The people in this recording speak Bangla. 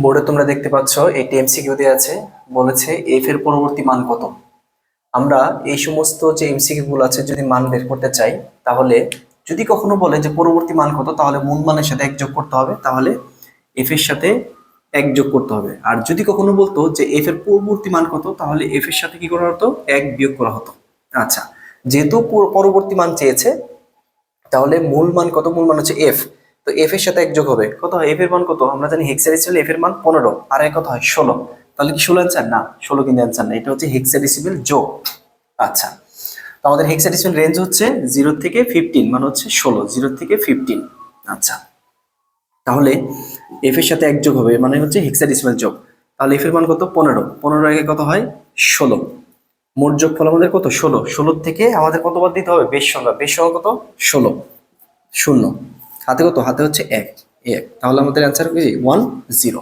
বোর্ডে তোমরা দেখতে পাচ্ছ এটি এমসিকিউ দেওয়া আছে, বলেছে এফ এর পরবর্তী মান কত। আমরা এই সমস্ত যে এমসিকিউ গুলো আছে, যদি মান বের করতে চাই, তাহলে যদি কখনো বলে যে পরবর্তী মান কত, তাহলে মূল মানের সাথে এক যোগ করতে হবে, তাহলে এফ এর সাথে এক যোগ করতে হবে। আর যদি কখনো বলতো যে এফ এর পরবর্তী মান কত, তাহলে এফ এর সাথে কি করা হতো? এক বিয়োগ করা হতো। আচ্ছা যেহেতু পর- পরবর্তী মান চেয়েছে, তাহলে মূল মান কত? মূল মান হচ্ছে এফ তো এফ এর সাথে যোগ হবে। কত হয়? এফ এর মান কত? আমরা জানি হেক্সাডেসিমেল এফ এর মান পনেরো। আর এক কত হয় ষোলো। তাহলে কি ষোলো অ্যান্সার না, ষোলো কিন্তু অ্যান্সার না এটা হচ্ছে হেক্সাডেসিমেল যোগ। আচ্ছা। তো আমাদের হেক্সাডেসিমেল রেঞ্জ হচ্ছে জিরো থেকে ফিফটিন মানে হচ্ছে ষোলো। জিরো থেকে ফিফটিন আচ্ছা। তাহলে এফ এর সাথে এক যোগ হবে মানে হচ্ছে হেক্সাডেসিমেল যোগ। তাহলে এফ এর মান কত? পনেরো। পনেরো আগে কত হয়? ষোলো। মোট যোগফল আমাদের কত? ষোলো। ষোলোর থেকে আমাদের কত কতবার দিতে হবে? বেশ সংখ্যা। বেশ সংখ্যা কত? ষোলো। শূন্য। হাতে কত? হাতে হচ্ছে এক। এক। তাহলে আমাদের অ্যান্সার হবে ওয়ান জিরো